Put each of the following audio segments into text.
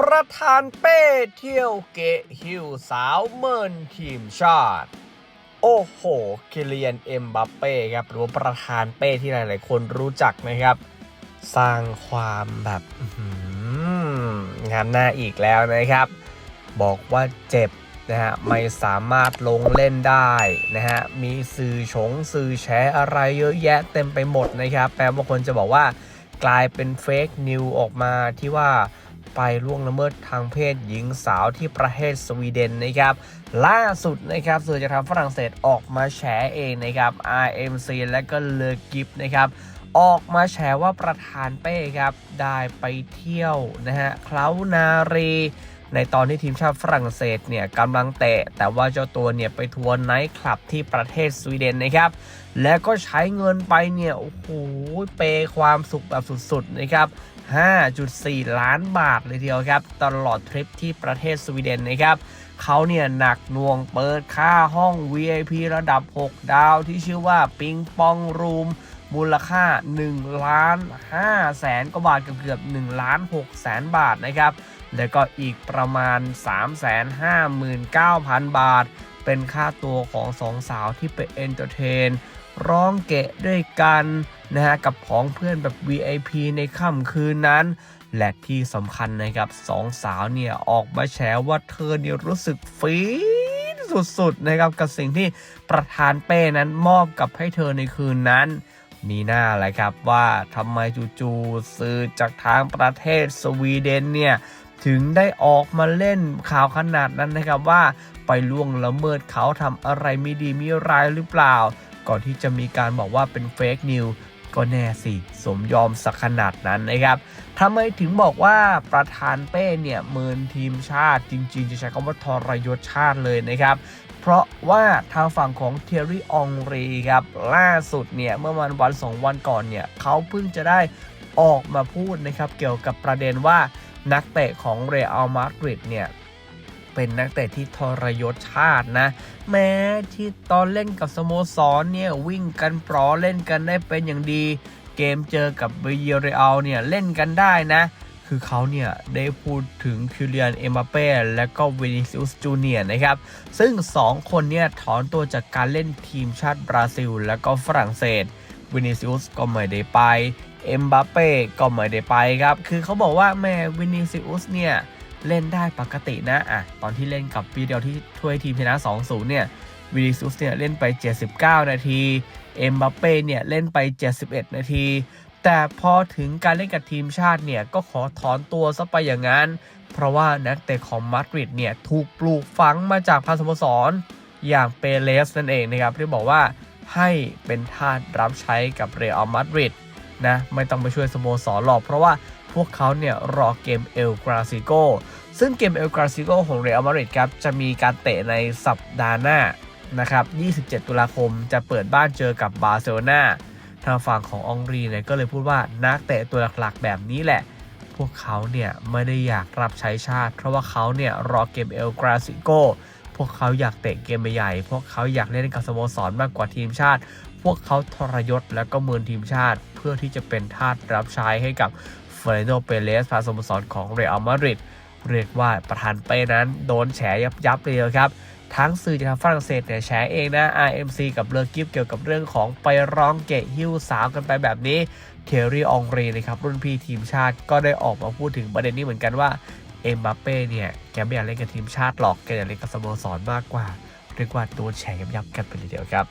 ประธานเป้เที่ยวเกะฮิวสาวเมินทีมชาติ โอ้โห คิเลียนเอ็มบัปเป้ครับหรือว่าประธานเป้ที่หลาย ๆ คนรู้จักนะครับ สร้างความแบบงานหน้าอีกแล้วนะครับ บอกว่าเจ็บนะฮะไม่สามารถลงเล่นได้นะฮะมีสื่อฉงสื่อแฉอะไรเยอะแยะเต็มไปหมดนะครับแปลว่าคนจะบอกว่ากลายเป็นเฟกนิวออกมาที่ว่า ไปล่วงละเมิดทางเพศหญิงสาวที่ประเทศสวีเดนนะครับ ล่าสุดนะครับสื่อจากทางฝรั่งเศสออกมาแฉเองนะครับ RMC และก็เลอกิฟนะครับออกมาแฉว่าประธานเป้ครับ ได้ไปเที่ยวนะฮะเคล้านารี ในตอนที่ทีมชาติฝรั่งเศสเนี่ยกำลังเตะ แต่ว่าเจ้าตัวเนี่ยไปทัวร์ไนท์คลับที่ประเทศสวีเดนนะครับ แล้วก็ใช้เงินไปเนี่ยโอ้โหเปยความสุขแบบสุดๆนะครับ 5.4 ล้านบาทเลยทีเดียวครับ ตลอดทริปที่ประเทศสวีเดนนะครับเขาเนี่ยหนักหน่วงเปิดค่าห้อง VIP ระดับ 6 ดาวที่ชื่อว่าปิงปองรูมมูลค่า1ล้าน5แสนกว่าบาทเกือบเกือบ1ล้าน6แสนบาทนะครับ แล้วก็อีกประมาณ 359,000 บาท เป็นค่าตัวของสองสาวที่ไปเอนเตอร์เทน ร้องเกะด้วยกันนะฮะกับของเพื่อนแบบ VIP ในค่ำคืนนั้น และที่สำคัญนะครับสองสาวเนี่ยออกมาแฉว่าเธอเนี่ยรู้สึกฟีดสุดๆนะครับกับสิ่งที่ประธานเป้นั้นมอบกับให้เธอในคืนนั้นมีหน้าแหละครับว่าทำไมจู่ๆสื่อจากทางประเทศสวีเดนเนี่ย ถึงได้ออกมาเล่นข่าวขนาดนั้นนะครับว่าไปล่วงละเมิดเขาทำอะไรไม่ดีไม่ร้ายหรือเปล่า ก่อนที่จะมีการบอกว่าเป็นเฟกนิวก็แน่สิสมยอมสักขนาดนั้นนะครับทำไมถึงบอกว่าประธานเป้เนี่ยเมินทีมชาติจริง ๆ จะใช้คำว่าทรยศชาติเลยนะครับ เพราะว่าทางฝั่งของเทอรี่องรีครับล่าสุดเนี่ยเมื่อวันวันสองวันก่อนเนี่ยเขาเพิ่งจะได้ออกมาพูดนะครับเกี่ยวกับประเด็นว่า นักเตะของเรอัลมาดริดเนี่ยเป็นนักเตะที่ทรยศชาตินะ แม้ที่ตอนเล่นกับสโมสรเนี่ยวิ่งกันปลอเล่นกันได้เป็นอย่างดี เกมเจอกับเบเยเรอัลเนี่ยเล่นกันได้นะ คือเขาเนี่ยได้พูดถึงคิวเลียนเอมบัปเป้และก็วินิซิอุสจูเนียนะครับ ซึ่ง 2 คนเนี่ยถอนตัวจากการเล่นทีมชาติบราซิล และก็ฝรั่งเศสวินิซิอุสก็ไม่ได้ไป เอ็มบัปเป้ก็ไม่ได้ไปครับ คือเขาบอกว่าแม่วินิซิอุสเนี่ยเล่นได้ปกตินะอะตอนที่เล่นกับปีเดียวที่ช่วยทีมชนะ 2-0 เนี่ยวินิซิอุสเนี่ยเล่นไป 79 นาทีเอ็มบัปเป้เนี่ยเล่นไป 71 นาที แต่พอถึงการเล่นกับทีมชาติเนี่ยก็ขอถอนตัวซะไปอย่างนั้น เพราะว่านักเตะของมาดริดเนี่ยถูกปลูกฝังมาจากพาสโมสรอย่างเปเลสนั่นเองนะครับที่บอกว่าให้เป็นทาสรับใช้กับเรอัลมาดริด นะไม่ต้องไปช่วยสโมสรหรอกเพราะว่าพวกเขาเนี่ยรอเกมเอลกราซิโกซึ่งเกมเอลกราซิโกของเรอัลมาดริดครับจะมีการเตะในสัปดาห์หน้านะครับ 27 ตุลาคมจะเปิดบ้านเจอกับบาร์เซโลนาทางฝั่งขององรีเนี่ยก็เลยพูดว่านักเตะตัวหลักๆแบบนี้แหละ พวกเขาเนี่ยไม่ได้อยากรับใช้ชาติ เพราะว่าเขาเนี่ยรอเกมเอลกราซิโกพวกเขาอยากเตะเกมใหญ่ พวกเขาอยากเล่นกับสโมสรมากกว่าทีมชาติ พวกเขาทรยศและก็เมินทีมชาติ เพื่อที่จะเป็นทาสรับใช้ให้กับเฟรนโดเปเลสพาสโมสรของเรอัลมาดริดเรียกว่าประธานเป้นั้นโดนแฉยับยับเลยครับทั้งสื่อจากทางฝรั่งเศสเนี่ยแฉเองนะ RMC กับเลอกิฟเกี่ยวกับเรื่องของไปร้องเกะหิ้วสาวกันไปแบบนี้ เทอรี่องรีนะครับ รุ่นพี่ทีมชาติก็ได้ออกมาพูดถึงประเด็นนี้เหมือนกันว่า เอ็มบัปเป้เนี่ย แกไม่อยากเล่นกับทีมชาติหรอก แกอยากเล่นกับสโมสรมากกว่า เรียกว่าโดนแฉยับยับกันไปเลยเดียวครับ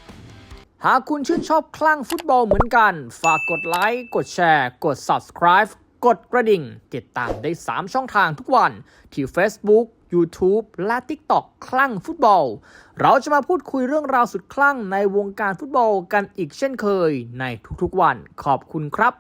หากคุณชื่นชอบคลั่งฟุตบอลเหมือนกัน ฝากกดไลค์ กดแชร์ กด subscribe กดกระดิ่ง ติดตามได้ 3 ช่องทางทุกวัน ที่ Facebook YouTube และ TikTok คลั่งฟุตบอล เราจะมาพูดคุยเรื่องราวสุดคลั่งในวงการฟุตบอลกันอีกเช่นเคยในทุกๆวัน ขอบคุณครับ